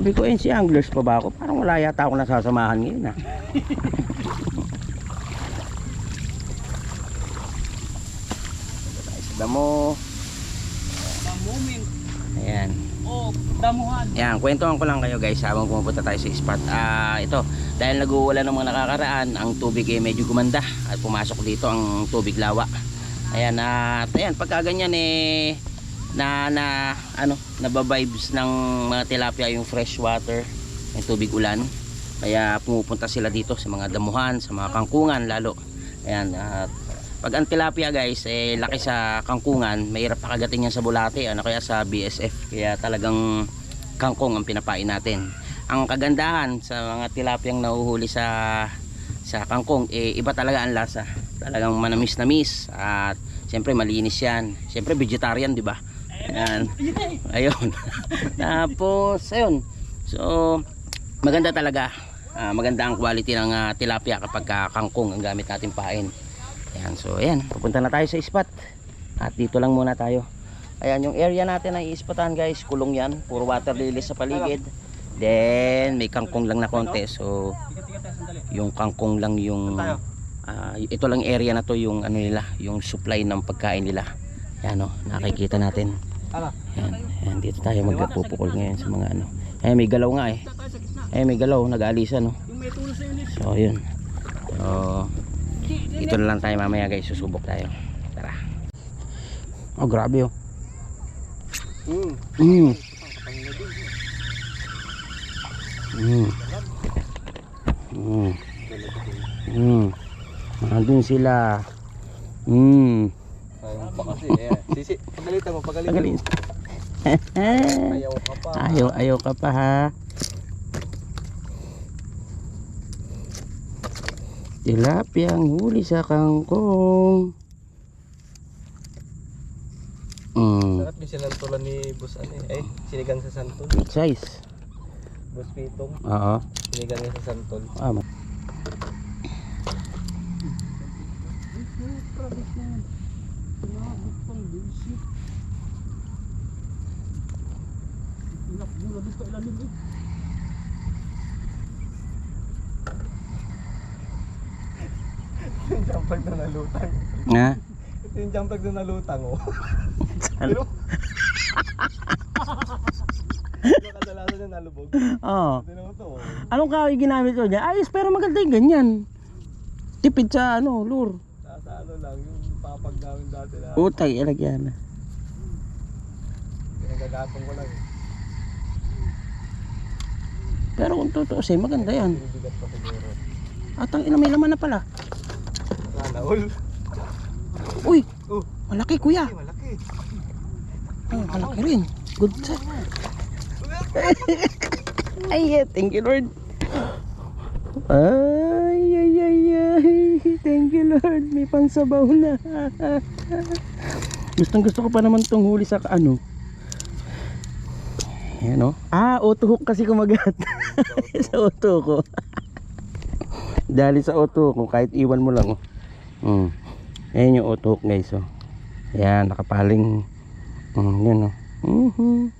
Sabi ko, eh, si anglers pa ba ako? Parang wala yata ako nasasamahan ngayon ah. Dito tayo sa damo. The moment Ayan. of damuhan. Ayan, kwentuhan ko lang kayo guys habang pumupunta tayo sa spot. Ah, ito, dahil nag-uulan ng mga nakakaraan, ang tubig ay medyo gumanda at pumasok dito ang tubig lawa. Ayan, at ayan, pagka ganyan eh na na ano, nababibes ng mga tilapia yung fresh water, yung tubig ulan. Kaya pumupunta sila dito sa mga damuhan, sa mga kangkungan lalo. Ayan, at pag ang tilapia guys, eh, laki sa kangkungan, mahirap pakagatin yan sa bulate, ano kaya sa BSF. Kaya talagang kangkong ang pinapain natin. Ang kagandahan sa mga tilapiyang nahuhuli sa sa kangkong, eh, iba talaga ang lasa. Talagang manamis-namis at siyempre malinis yan. Siyempre vegetarian, di ba? Ayan. Ayun. Tapos, ayun. So, maganda talaga. Ah, maganda ang quality ng ah, tilapia kapag ka kangkong ang gamit natin pain. Ayan, so ayan, pupunta na tayo sa spot. At dito lang muna tayo. Ayan, yung area natin ay ispotan guys, kulong yan. Puro water lilies sa paligid. Then, may kangkong lang na konti. So, yung kangkong lang yung... ah, ito lang area na to yung ano nila, yung supply ng pagkain nila. Ayan o, nakikita natin. Ayan, dito tayo magpupukol ngayon sa mga ano. Ayan, may galaw nga eh. Ayan, may galaw, nag-aalisan no. So, yun. So, ito na lang tayo mamaya guys. Susubok tayo. Tara. Oh, grabe oh. Hmm. Mm. Mm. Mm. Mm. Nandun sila. Mm. Ayaw pa kasi. Eh. Sisi, pagalitan mo, pagalitan Tagalin. mo. Ayaw ka pa. ayaw, ayaw ka pa ha. Tilapia ang huli sa kangkong. Mm. Sarap sinantulan ni Boss ano eh. Ay, sinigang sa santol. Big size. Boss Pitong, Oo. sinigang niya sa santol. Ah, ma- Ito yung jump plug na nalutang. nga. Ito yung jump plug na nalutang oh. Pero... Ano kadalasan na nalubog? Oo. Ito oh. Anong kahoy ginamit ko niya? Ayos, pero maganda yung ganyan. Tipid sa ano, lure. Ano lang, yung papag namin dati na. Utay, ilagyan na. Pinagagatong ko lang eh. Pero kung tutuusin, maganda yan. Binibigat pa siguro. At ang ina, may laman na pala. All. Uy, Oh, malaki kuya. ay, malaki. Oh, malaki rin. Good set. ay, thank you Lord. Ay, ay, ay, ay. Thank you Lord. May pansabaw na. Gustong gusto ko pa naman tong huli sa ano. Ayan o. Ah, auto hook kasi kumagat. sa auto ko. Dali sa auto ko kahit iwan mo lang oh. Mm. Ayan yung auto hook guys oh. Ayan, nakapaling. Mm, yan oh. Mhm.